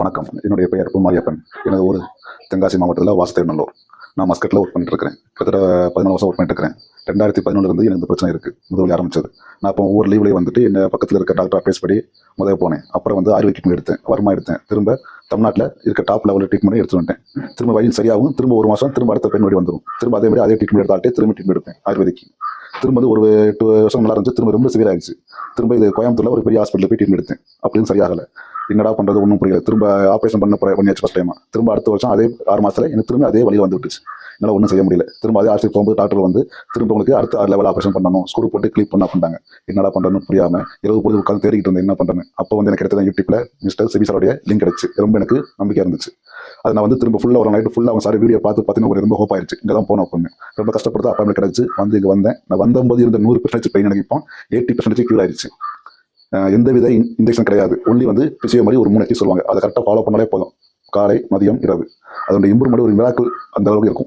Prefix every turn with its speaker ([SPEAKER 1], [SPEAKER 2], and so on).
[SPEAKER 1] வணக்கம். என்னுடைய பெயர் பூமாரியப்பன் எனது ஊர் தென்காசி மாவட்டத்தில் வாசுதேவநல்லூர். நான் மஸ்கட்டில் ஒர்க் பண்ணிட்டு இருக்கிறேன் கிட்டத்தட்ட பதினாலு வருஷம் ஒர்க் பண்ணிட்டு இருக்கிறேன் ரெண்டாயிரத்தி பதினொன்றுலேருந்து எனக்கு இந்த பிரச்சனை இருக்குது முதலில் ஆரம்பிச்சது. நான் அப்போ ஒவ்வொரு லீவ்லேயே வந்துட்டு என்ன பக்கத்தில் இருக்க டாக்டர் அட்வைஸ் படி முதல் போனேன். அப்புறம் வந்து ஆயுர்வேத ட்ரீட்மெண்ட் எடுத்தேன். வருமா எடுத்தேன். திரும்ப தமிழ்நாட்டில் இருக்க டாப் லெவலில் ட்ரீட்மெண்ட் எடுத்து வந்துட்டேன். திரும்ப வழி சரியாகும். திரும்ப ஒரு மாதம் திரும்ப அடுத்த பெண் வழி வந்துடும் திரும்ப அதே மாதிரி அதே ட்ரீட்மெண்ட் எடுத்தாலே திரும்ப ட்ரீட்மெண்ட் எடுப்பேன் ஆயுர்வேதிக்கு. திரும்ப வந்து ஒரு எட்டு வருஷம் நல்லா இருந்துச்சு திரும்ப ரொம்ப சிவியர் ஆயிடுச்சு. திரும்ப இது கோயம்புத்தூரில் ஒரு பெரிய ஹாஸ்பிட்டலில் போய் ட்ரீட்மெண்ட் எடுத்தேன். அப்படின்னு சரியாகலை. என்னடா பண்றது? ஒன்றும் புரியல. திரும்ப ஆப்ரேஷன் பண்ண பண்ணியாச்சு ஃபஸ்ட் டைம் திரும்ப அடுத்த வருஷம் அதே ஆறு மாசத்துல எனக்கு திரும்ப அதே வழி வந்து விட்டுச்சு என்னால் ஒன்றும் செய்ய முடியல. திரும்ப அதே ஆஸ்பத்திரி போகும்போது டாக்டர் வந்து திரும்ப உங்களுக்கு அடுத்த லெவல் ஆப்ரேஷன் பண்ணணும். ஸ்க்ரூ போட்டு கிளிப் பண்ண பண்ணிட்டாங்க என்னடா பண்ணுறதுன்னு புரியாமல் இரவு பொழுது உட்காந்து தேடிக்கிட்டு இருந்தேன் என்ன பண்றேன்னு. அப்போ வந்து எனக்கு கிடைத்தது யூடியூப்ல மிஸ்டர் சிபிசாரோடைய லிங்க் கிடைச்சு. ரொம்ப எனக்கு நம்பிக்கை இருந்துச்சு. அது நான் வந்து திரும்ப ஃபுல்லாக ஒரு நைட்டு ஃபுல்லாக அவங்க சார் வீடியோ பார்த்து பார்த்தீங்கன்னா ஒரு ரொம்ப ஹோப் ஆயிடுச்சு இங்கே தான் போனோம் அப்போ ரொம்ப கஷ்டப்படுத்து அப்பாயின்மெண்ட் கிடச்சி. வந்து இங்கே வந்தேன். நான் வந்தபோது இருந்த நூறு பெர்சன்டேஜ் பெயின் நினைப்போம் எயிட்டி பெர்சன்டேஜ் க்யூர் ஆயிடுச்சு எந்தவித எந்த வித இன்ஜெக்ஷன் கிடையாது. ஒன்லி வந்து பிசியோ மாதிரி ஒரு மூணு எக்ஸி சொல்லுவாங்க. அதை கரெக்டாக ஃபாலோ பண்ணாலே போதும். காலை மதியம் இரவு. அதோட இம்ப்ரூவ்மெண்ட் ஒரு மிராக்கள் அந்த அளவுக்கு இருக்கும்.